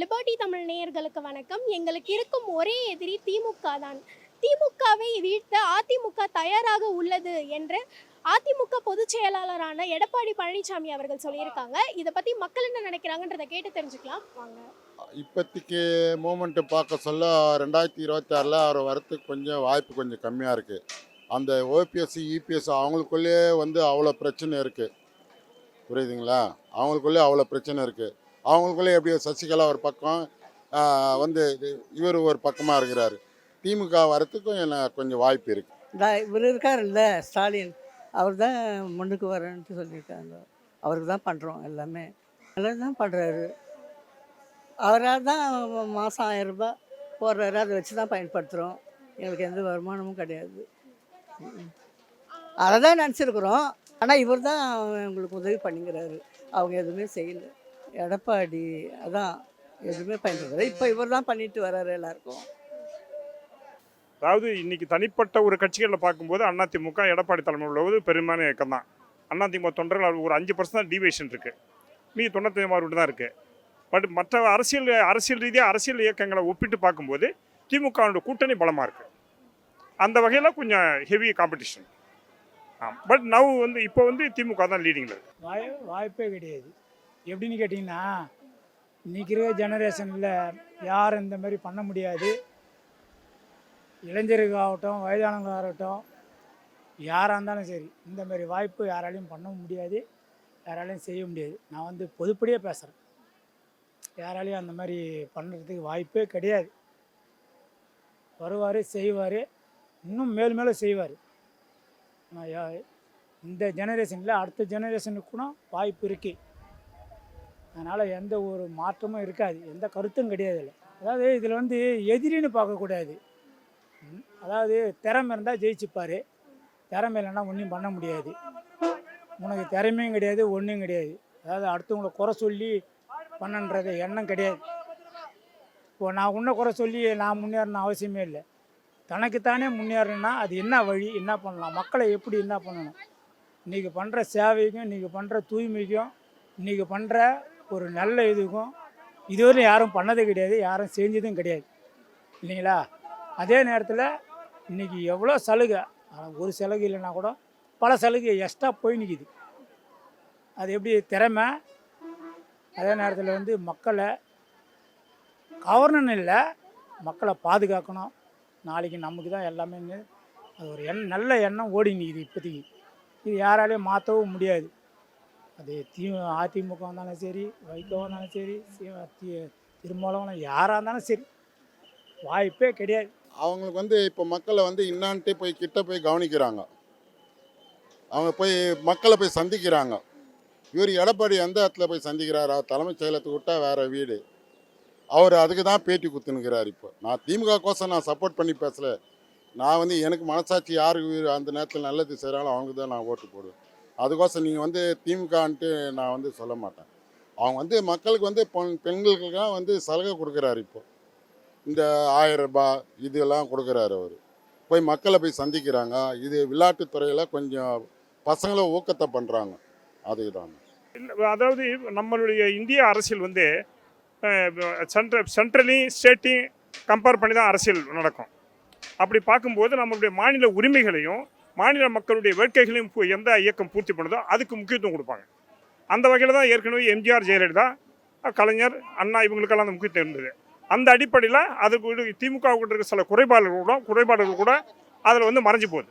Liberty Tamil நேயர்களுக்கு வணக்கம். எங்களுக்கு இருக்கும் ஒரே எதிரி திமுக தான். திமுகவை வீழ்த்த அதிமுக தயாராக உள்ளது என்று அதிமுக பொதுச் செயலாளரான எடப்பாடி பழனிசாமி அவர்கள் சொல்லியிருக்காங்க. இதை பத்தி மக்கள் என்ன நினைக்கிறாங்கன்றதை கேட்டு தெரிஞ்சுக்கலாம். வாங்க. இப்போதைக்கு மூமெண்ட்டு பார்க்க சொல்ல ரெண்டாயிரத்தி இருபத்தி ஆறில் அவர் வரத்துக்கு கொஞ்சம் வாய்ப்பு கொஞ்சம் கம்மியாக இருக்குது அந்த ஓபிஎஸ் இபிஎஸ் அவங்களுக்குள்ளேயே வந்து அவ்வளோ பிரச்சனை இருக்குது புரியுதுங்களா? அவங்களுக்குள்ளே அவ்வளோ பிரச்சனை இருக்குது அவங்களுக்குள்ளே எப்படியோ சசிகலா ஒரு பக்கம் வந்து இது- இவர் ஒரு பக்கமாக இருக்கிறார். திமுக வரத்துக்கும் எனக்கு கொஞ்சம் வாய்ப்பு இருக்குது இந்த இவர் இருக்காருல்ல ஸ்டாலின். அவர் தான் முன்னுக்கு வரேன்ட்டு சொல்லியிருக்காங்க. அவருக்கு தான் பண்ணுறோம் எல்லாமே. நல்லது தான் பண்ணுறாரு அவரால் தான் மாதம் ஆயிரம் ரூபாய் போடுறாரு. அதை வச்சு தான் பயன்படுத்துகிறோம் எங்களுக்கு எந்த வருமானமும் கிடையாது. அதை தான் நினச்சிருக்குறோம். ஆனால் இவர் தான் எங்களுக்கு உதவி பண்ணிக்கிறாரு. அவங்க எதுவுமே செய்யலை. எடப்பாடி அதான் எதுவுமே பயன்படுத்துறது இப்போ இவர் தான் பண்ணிட்டு வர்றாரு எல்லாருக்கும். அதாவது இன்னைக்கு தனிப்பட்ட ஒரு கட்சிகளில் பார்க்கும்போது அதிமுக எடப்பாடி தலைமையில் உள்ளது பெரும்பாலான இயக்கம் தான் அதிமுக தொண்டர்கள் ஒரு அஞ்சு பர்சன்ட் டிவியேஷன் இருக்கு. மீதி தொண்ணூற்றி மாறு தான் இருக்கு. பட் மற்ற அரசியல் அரசியல் ரீதியாக அரசியல் இயக்கங்களை ஒப்பிட்டு பார்க்கும்போது திமுகவோட கூட்டணி பலமாக இருக்கு. அந்த வகையில் கொஞ்சம் ஹெவி காம்படிஷன் பட் நவ் வந்து இப்போ வந்து திமுக தான் லீடிங்கில் இருக்கு. வாய் வாய்ப்பே கிடையாது. எப்படின்னு கேட்டிங்கன்னா இன்றைக்கி இருக்கிற ஜெனரேஷனில் யாரும் இந்த மாதிரி பண்ண முடியாது. இளைஞர்களாகட்டும் வயதானவங்களாகட்டும் யாராக இருந்தாலும் சரி இந்த மாதிரி வாய்ப்பு யாராலையும் பண்ண முடியாது யாராலையும் செய்ய முடியாது. நான் வந்து பொதுப்படியே பேசுகிறேன் யாராலையும் அந்த மாதிரி பண்ணுறதுக்கு வாய்ப்பே கிடையாது. வருவார் செய்வார் இன்னும் மேலும் மேலே செய்வார். இந்த ஜெனரேஷனில் அடுத்த ஜெனரேஷனுக்கு கூட வாய்ப்பு இருக்குது அதனால் எந்த ஒரு மாற்றமும் இருக்காது. எந்த கருத்தும் கிடையாது இல்லை அதாவது இதில் வந்து எதிரின்னு பார்க்கக்கூடாது அதாவது திறமை இருந்தால் ஜெயிச்சுப்பார். திறமை இல்லைன்னா ஒன்றும் பண்ண முடியாது. உனக்கு திறமையும் கிடையாது ஒன்றும் கிடையாது. அதாவது அடுத்தவங்களை குறை சொல்லி பண்ணன்றது எண்ணம் கிடையாது. இப்போ நான் உன்னை குறை சொல்லி நான் முன்னேறணும் அவசியமே இல்லை. தனக்குத்தானே முன்னேறணும்னா அது என்ன வழி என்ன பண்ணலாம்? மக்களை எப்படி என்ன பண்ணணும்? இன்றைக்கி பண்ணுற சேவைக்கும் இன்றைக்கி பண்ணுற தூய்மைக்கும் இன்றைக்கி பண்ணுற ஒரு நல்ல இதுக்கும் இதுவரையும் யாரும் பண்ணதே கிடையாது யாரும் செஞ்சதும் கிடையாது. இல்லைங்களா? அதே நேரத்தில் இன்றைக்கி எவ்வளோ சலுகை? ஆனால் ஒரு சலுகை இல்லைன்னா கூட பல சலுகை எக்ஸ்ட்ரா போய் நிற்கிது அது எப்படி? திறமை. அதே நேரத்தில் வந்து மக்களை கவர்னன் இல்லை மக்களை பாதுகாக்கணும். நாளைக்கு நமக்கு தான் எல்லாமே அது ஒரு எண் நல்ல எண்ணம் ஓடி நிற்கிது இப்போதைக்கு. இது யாராலையும் மாற்றவும் முடியாது. அது தி அதிமுக இருந்தாலும் சரி வைகோ இருந்தாலும் சரி திருமலம் தி- திருமாவளவன் யாராக இருந்தாலும் சரி வாய்ப்பே கிடையாது. அவங்களுக்கு வந்து இப்போ மக்களை வந்து இன்னான்ட்டு போய் கிட்ட போய் கவனிக்கிறாங்க. அவங்க போய் மக்களை போய் சந்திக்கிறாங்க. இவர் எடப்பாடி எந்த இடத்துல போய் சந்திக்கிறாரா? தலைமைச் செயலத்துக்கு விட்டா வேறு வீடு. அவர் அதுக்கு தான் பேட்டி குத்துனுக்கிறார் இப்போ. நான் திமுக கோசம் நான் சப்போர்ட் பண்ணி பேசலை. நான் வந்து எனக்கு மனசாட்சி யாருக்கு அந்த நேரத்தில் நல்லது செய்கிறாலும் அவங்களுக்கு தான் நான் ஓட்டு போடுவேன். அதுக்கோசம் நீங்கள் வந்து திமுகன்ட்டு நான் வந்து சொல்ல மாட்டேன். அவங்க வந்து மக்களுக்கு வந்து பெண் பெண்களுக்கெல்லாம் வந்து சலுகை கொடுக்குறாரு இப்போ. இந்த ஆயிரம் ரூபாய் இதெல்லாம் கொடுக்குறாரு அவர். போய் மக்களை போய் சந்திக்கிறாங்க. இது விளையாட்டுத்துறையில் கொஞ்சம் பசங்களை ஊக்கத்தை பண்ணுறாங்க அதுதான் இல்லை அதாவது நம்மளுடைய இந்திய அரசியல் வந்து சென்ட்ர சென்ட்ரலையும் ஸ்டேட்டையும் கம்பேர் பண்ணி தான் அரசியல் நடக்கும். அப்படி பார்க்கும்போது நம்மளுடைய மாநில உரிமைகளையும் மாநில மக்களுடைய வேட்கைகளையும் எந்த இயக்கம் பூர்த்தி பண்ணுதோ அதுக்கு முக்கியத்துவம் கொடுப்பாங்க. அந்த வகையில் தான் ஏற்கனவே எம்ஜிஆர் ஜெயலலிதா கலைஞர் அண்ணா இவங்களுக்கெல்லாம் அந்த முக்கியத்துவம் இருந்தது. அந்த அடிப்படையில் அதுக்கு திமுக கூட இருக்க சில குறைபாடுகள் கூட குறைபாடுகள் கூட அதில் வந்து மறைஞ்சு போகுது.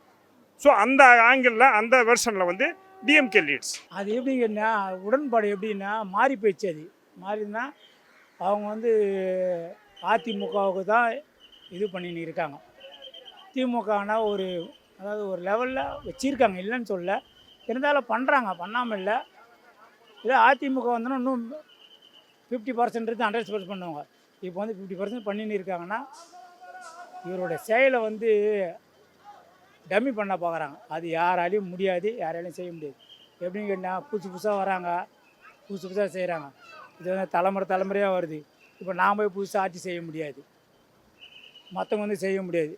ஸோ அந்த ஆங்கிளில் அந்த வெர்ஷனில் வந்து டிஎம்கே லீட்ஸ் அது எப்படிங்கன்னா உடன்பாடு எப்படின்னா மாறி போயிடுச்சு அது. மாறினா அவங்க வந்து அதிமுகவுக்கு தான் இது பண்ணின்னு இருக்காங்க. திமுகனா ஒரு அதாவது ஒரு லெவலில் வச்சுருக்காங்க இல்லைன்னு சொல்ல இருந்தாலும் பண்ணுறாங்க பண்ணாமல் இல்லை. இதே அதிமுக வந்தோன்னா இன்னும் ஃபிஃப்டி பர்சன்ட் ஹண்ட்ரட் பர்சன்ட் பண்ணுவாங்க. இப்போ வந்து ஃபிஃப்டி பர்சன்ட் பண்ணின்னு இருக்காங்கன்னா இவரோட செயலை வந்து டம்மி பண்ண பார்க்குறாங்க அது யாராலையும் முடியாது யாராலையும் செய்ய முடியாது. எப்படின்னு கேட்டால் புதுசு புதுசாக வராங்க. புதுசு புதுசாக செய்கிறாங்க இது வந்து தலைமுறை தலைமுறையாக வருது. இப்போ நாம் போய் புதுசாக ஆட்சி செய்ய முடியாது. மற்றவங்க வந்து செய்ய முடியாது.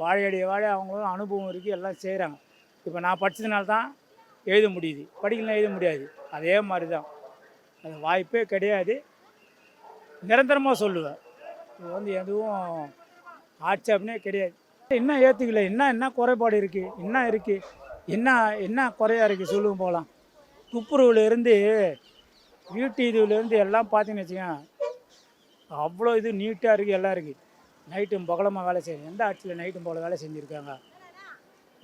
வாழையடிய வாழை அவங்களும் அனுபவம் இருக்குது எல்லாம் செய்கிறாங்க. இப்போ நான் படித்ததுனால தான் எழுத முடியுது. படிக்கலாம் எழுத முடியாது. அதே மாதிரி தான். அது வாய்ப்பே கிடையாது. நிரந்தரமாக சொல்லுவேன். இது வந்து எதுவும் ஆட்சேபனே கிடையாது. இன்னும் ஏற்றுக்கல என்ன என்ன குறைபாடு இருக்குது என்ன இருக்குது என்ன என்ன குறையா இருக்குது சொல்லுங்க போகலாம். துப்புரவுலேருந்து வீட்டு இதுலேருந்து எல்லாம் பார்த்தீங்கன்னு வச்சுக்கோங்க. அவ்வளோ இது நீட்டாக இருக்குது எல்லாம் இருக்குது நைட்டும் பகலமாக வேலை செய்யணும் எந்த ஆட்சியில் நைட்டும் போகல வேலை செஞ்சுருக்காங்க?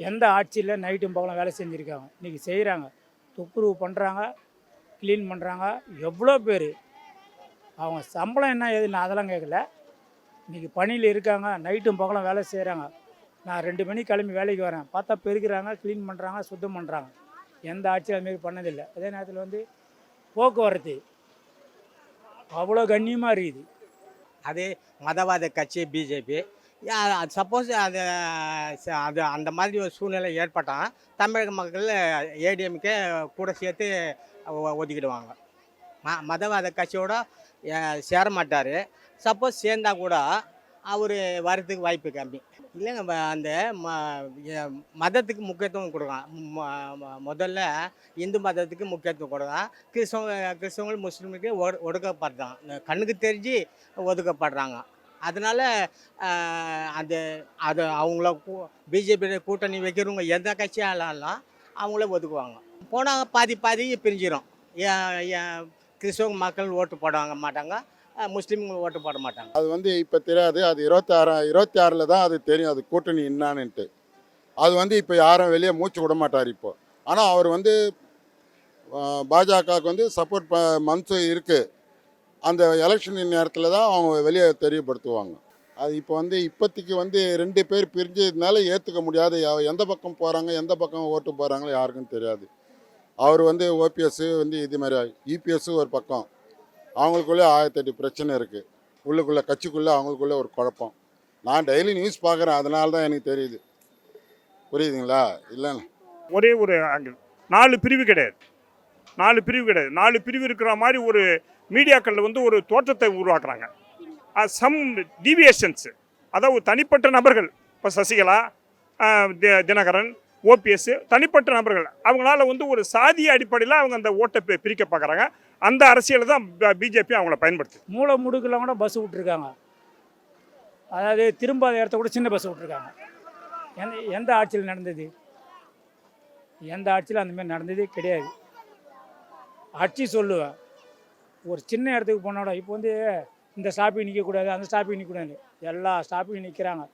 எந்த ஆட்சியில் நைட்டும் பகலும் வேலை செஞ்சுருக்காங்க? இன்றைக்கி செய்கிறாங்க துப்புரவு பண்ணுறாங்க க்ளீன் பண்ணுறாங்க எவ்வளோ பேர்? அவங்க சம்பளம் என்ன ஏதுன்னு அதெல்லாம் கேட்கல இன்றைக்கி பணியில் இருக்காங்க நைட்டும் பகலும் வேலை செய்கிறாங்க நான் ரெண்டு மணிக்கு கிளம்பி வேலைக்கு வரேன். பார்த்தா பெருக்கிறாங்க க்ளீன் பண்ணுறாங்க சுத்தம் பண்ணுறாங்க எந்த ஆட்சியும் அதுமாரி பண்ணதில்லை. அதே நேரத்தில் வந்து போக்குவரத்து அவ்வளோ கண்ணியமாக இருக்குது. அது மதவாத கட்சி பிஜேபி சப்போஸ் அது அது அந்த மாதிரி ஒரு சூழ்நிலை ஏற்பட்டால் தமிழக மக்கள் ஏடிஎம்கே கூட சேர்த்து ஒதுக்கிடுவாங்க. ம மதவாத கட்சியோட சேரமாட்டார். சேர மாட்டார் சப்போஸ் சேர்ந்தா கூட அவர் வரதுக்கு வாய்ப்பு கம்மி. இல்லைங்க அந்த ம மதத்துக்கு முக்கியத்துவம் கொடுக்கலாம். ம- முதல்ல இந்து மதத்துக்கு முக்கியத்துவம் கொடுக்கலாம். கிறிஸ்தவ கிறிஸ்தவங்கள் முஸ்லீமுக்கு ஒடு ஒடுக்கப்படுறாங்க. கண்ணுக்கு தெரிஞ்சு ஒதுக்கப்படுறாங்க. அதனால் அந்த அது அவங்கள பிஜேபி கூட்டணி வைக்கிறவங்க எந்த கட்சியாலும் அவங்கள ஒதுக்குவாங்க. போனால் பாதி பாதி பிரிஞ்சிடும் கிறிஸ்தவ மக்கள் ஓட்டு போடுவாங்க மாட்டாங்க. அஹ் ஓட்டு போட மாட்டாங்க. அது வந்து இப்போ தெரியாது. அது இருபத்தாறு இருபத்தி ஆறில் தான் அது தெரியும். அது கூட்டணி என்னான்னுட்டு அது வந்து இப்போ யாரும் வெளியே மூச்சு விட மாட்டார் இப்போ. ஆனால் அவர் வந்து பாஜகவுக்கு வந்து சப்போர்ட் ப மனசு இருக்குது அந்த எலெக்ஷன் நேரத்தில் தான் அவங்க வெளியே தெரியப்படுத்துவாங்க. அது இப்போ வந்து இப்போதைக்கு வந்து ரெண்டு பேர் பிரிஞ்சதுனால ஏற்றுக்க முடியாது. எந்த பக்கம் போகிறாங்க எந்த பக்கம் ஓட்டு போகிறாங்களோ யாருக்கும் தெரியாது. அவர் வந்து ஓபிஎஸ்ஸு வந்து இது மாதிரி யூபிஎஸ்ஸு ஒரு பக்கம். அவங்களுக்குள்ளே ஆயிரத்தெட்டு பிரச்சனை இருக்குது உள்ளுக்குள்ளே கட்சிக்குள்ளே அவங்களுக்குள்ளே ஒரு குழப்பம். நான் டெய்லி நியூஸ் பார்க்குறேன். அதனால தான் எனக்கு தெரியுது. புரியுதுங்களா? இல்லைன்னு. ஒரே ஒரு ஆங்கிள் நாலு பிரிவு கிடையாது. நாலு பிரிவு கிடையாது. நாலு பிரிவு இருக்கிற மாதிரி ஒரு மீடியாக்களில் வந்து ஒரு தோற்றத்தை உருவாக்குறாங்க. சம் டிவியேஷன்ஸு அதாவது ஒரு தனிப்பட்ட நபர்கள். இப்போ சசிகலா தி- தினகரன் ஓபிஎஸ் தனிப்பட்ட நபர்கள். அவங்களால வந்து ஒரு சாதிய அடிப்படையில் அவங்க அந்த ஓட்டை பிரிக்க பார்க்குறாங்க. அந்த அரசியல் தான் பிஜேபி அவங்கள பயன்படுத்து. மூளை முடுக்கில் கூட பஸ் விட்ருக்காங்க அதாவது திரும்பாத இடத்த கூட சின்ன பஸ் விட்ருக்காங்க எந்த எந்த ஆட்சியில் நடந்தது? எந்த ஆட்சியில் அந்தமாதிரி நடந்ததே கிடையாது. ஆட்சி சொல்லுவேன் ஒரு சின்ன இடத்துக்கு போனோட இப்போ வந்து இந்த ஸ்டாப்பிங் நிற்கக்கூடாது அந்த ஸ்டாப்பிங் நிற்கக்கூடாது எல்லா ஸ்டாப்பிங் நிற்கிறாங்க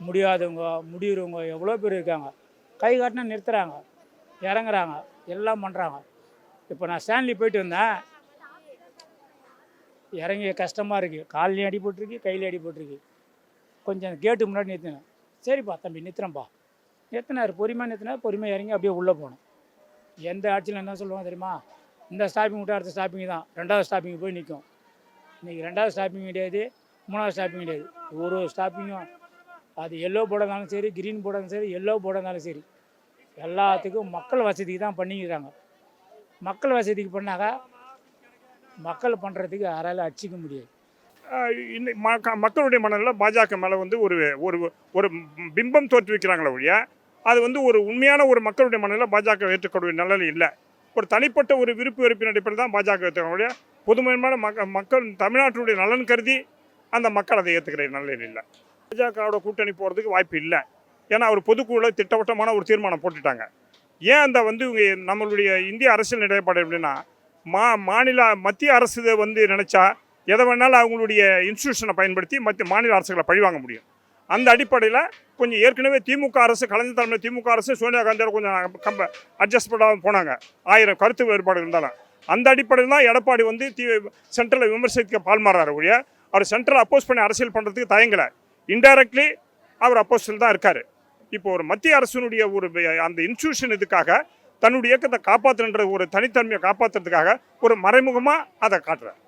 முடியாதவங்க முடியுறவங்க எவ்வளோ பேர் இருக்காங்க. கை காட்டினா நிறுத்துறாங்க. இறங்குறாங்க. எல்லாம் பண்ணுறாங்க இப்போ நான் ஸ்டான்லி போயிட்டு வந்தேன். இறங்கி கஷ்டமாக இருக்குது கால்லையும் அடிபட்டிருக்கு கையிலையும் அடிபட்டிருக்கு கொஞ்சம் கேட்டு முன்னாடி நிறுத்தினேன். சரிப்பா தம்பி நிறுத்துறேன்ப்பா நிறுத்தினார். பொறுமையாக நிறுத்தினார். பொறுமையாக இறங்கி அப்படியே உள்ளே போனோம் எந்த ஆட்சியில் என்ன சொல்லுவாங்க தெரியுமா? இந்த ஸ்டாப்பிங் விட்டு அடுத்த ஸ்டாப்பிங் தான். ரெண்டாவது ஸ்டாப்பிங் போய் நிற்கும் இன்றைக்கி ரெண்டாவது ஸ்டாப்பிங் கிடையாது. மூணாவது ஸ்டாப்பிங் கிடையாது. ஒரு ஒரு ஸ்டாப்பிங்கும் அது எல்லோ போர்டாக இருந்தாலும் சரி கிரீன் போர்டாக இருந்தாலும் சரி எல்லோ போர்டாக இருந்தாலும் சரி எல்லாத்துக்கும் மக்கள் வசதிக்கு தான் பண்ணிக்கிறாங்க. மக்கள் வசதிக்கு பண்ணாக்கா மக்கள் பண்ணுறதுக்கு யாரால அடிச்சிக்க முடியாது. இன்னைக்கு மக்களுடைய மனதில் பாஜக மேலே வந்து ஒரு ஒரு ஒரு பிம்பம் தோற்றுவிக்கிறாங்களே ஒழிய அது வந்து ஒரு உண்மையான ஒரு மக்களுடைய மனதில் பாஜக ஏற்றுக்கொள்ள நிலையில் இல்லை. ஒரு தனிப்பட்ட ஒரு விருப்பு வெறுப்பின் அடிப்படையில் தான் பாஜக ஏற்றுக்கொள்ள ஒழிய பொதுமயமான மக்க மக்கள் தமிழ்நாட்டினுடைய நலன் கருதி அந்த மக்கள் அதை ஏற்றுக்கிற நிலையில் இல்லை. பாஜகவோட கூட்டணி போகிறதுக்கு வாய்ப்பு இல்லை. ஏன்னா அவர் பொதுக்குழுவில் திட்டவட்டமான ஒரு தீர்மானம் போட்டுட்டாங்க. ஏன் அந்த வந்து இவங்க நம்மளுடைய இந்திய அரசியல் நிலைப்பாடு எப்படின்னா மா மாநில மத்திய அரசு வந்து நினச்சா எதை வேணாலும் அவங்களுடைய இன்ஸ்டியூஷனை பயன்படுத்தி மத்திய மாநில அரசுகளை பழிவாங்க முடியும். அந்த அடிப்படையில் கொஞ்சம் ஏற்கனவே திமுக அரசு கலைஞர் தலைமை திமுக அரசு சோனியா காந்தியோட கொஞ்சம் கம்ப அட்ஜஸ்ட் பண்ணாமல் போனாங்க. ஆயிரம் கருத்து வேறுபாடு இருந்தாலும். அந்த அடிப்படையில் தான் எடப்பாடி வந்து தி சென்ட்ரலை விமர்சிக்க பால்மாறாரு ஒழிய அவர் சென்ட்ரல் அப்போஸ் பண்ணி அரசியல் பண்ணுறதுக்கு தயங்கலை. இன்டைரக்ட்லி அவர் அப்போஸ்டில் தான் இருக்கார். இப்போ ஒரு மத்திய அரசினுடைய ஒரு அந்த இன்ஸ்டியூஷன் இதுக்காக தன்னுடைய இயக்கத்தை காப்பாற்றுன்ற ஒரு தனித்தன்மையை காப்பாற்றுறதுக்காக ஒரு மறைமுகமாக அதை காட்டுறார்.